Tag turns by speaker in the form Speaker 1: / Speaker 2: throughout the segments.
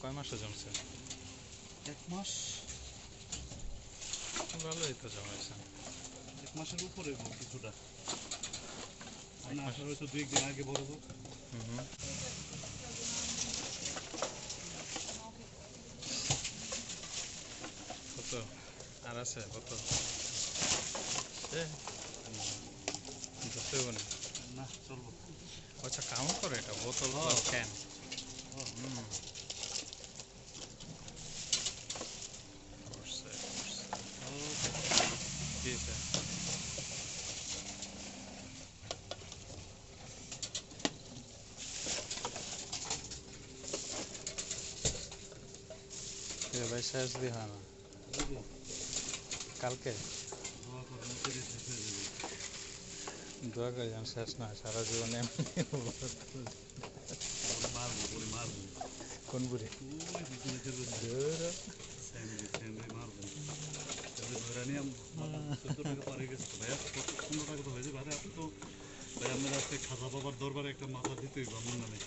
Speaker 1: কয় মাসে জমছে
Speaker 2: এক মাস
Speaker 1: ভালোই তো জমাইছে
Speaker 2: এক মাসের উপরে কিছুটা। আসলে হয়তো দুই একদিন আগে বড়
Speaker 1: হুম কত আর আছে কত না
Speaker 2: না চলবো
Speaker 1: আচ্ছা কাউন্ট করে এটা বোতল। ক্যান। হুম ভাই শেষ দিয়ে না
Speaker 2: বুঝলি?
Speaker 1: কালকে
Speaker 2: দোয়া করো,
Speaker 1: যেন শেষ না সারা জীবন। কোন বুড়ি
Speaker 2: খাজা বাবার দরবারে একটা মাথা দিতেই বা নামে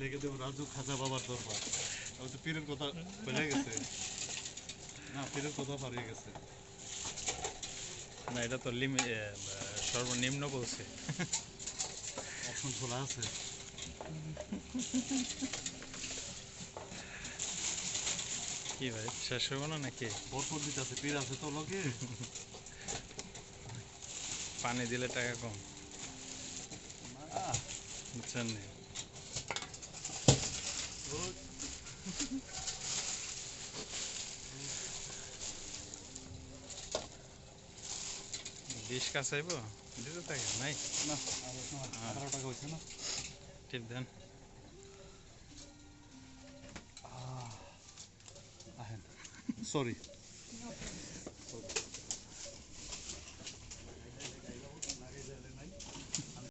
Speaker 2: লেগে দেবো রাজু খাজা বাবার দরবার আমি তো পীরের কথা বোঝা গেছে। না পীরের কথা পারিয়ে গেছে।
Speaker 1: না এটা তো সর্বনিম্ন বলছে।
Speaker 2: অপশন খোলা আছে।
Speaker 1: কি ভাই শেষ হইব না নাকি?
Speaker 2: ভরপুর দিতে আছে পীর আছে তো লোকে।
Speaker 1: পানি দিলে টাকা কম। বুঝছেন নি?
Speaker 2: ওই
Speaker 1: বিশ কাছাইব দিতে থাকে নাই
Speaker 2: না আঠারো টাকা হয়েছে না
Speaker 1: টিপ দেন
Speaker 2: আহেন সরি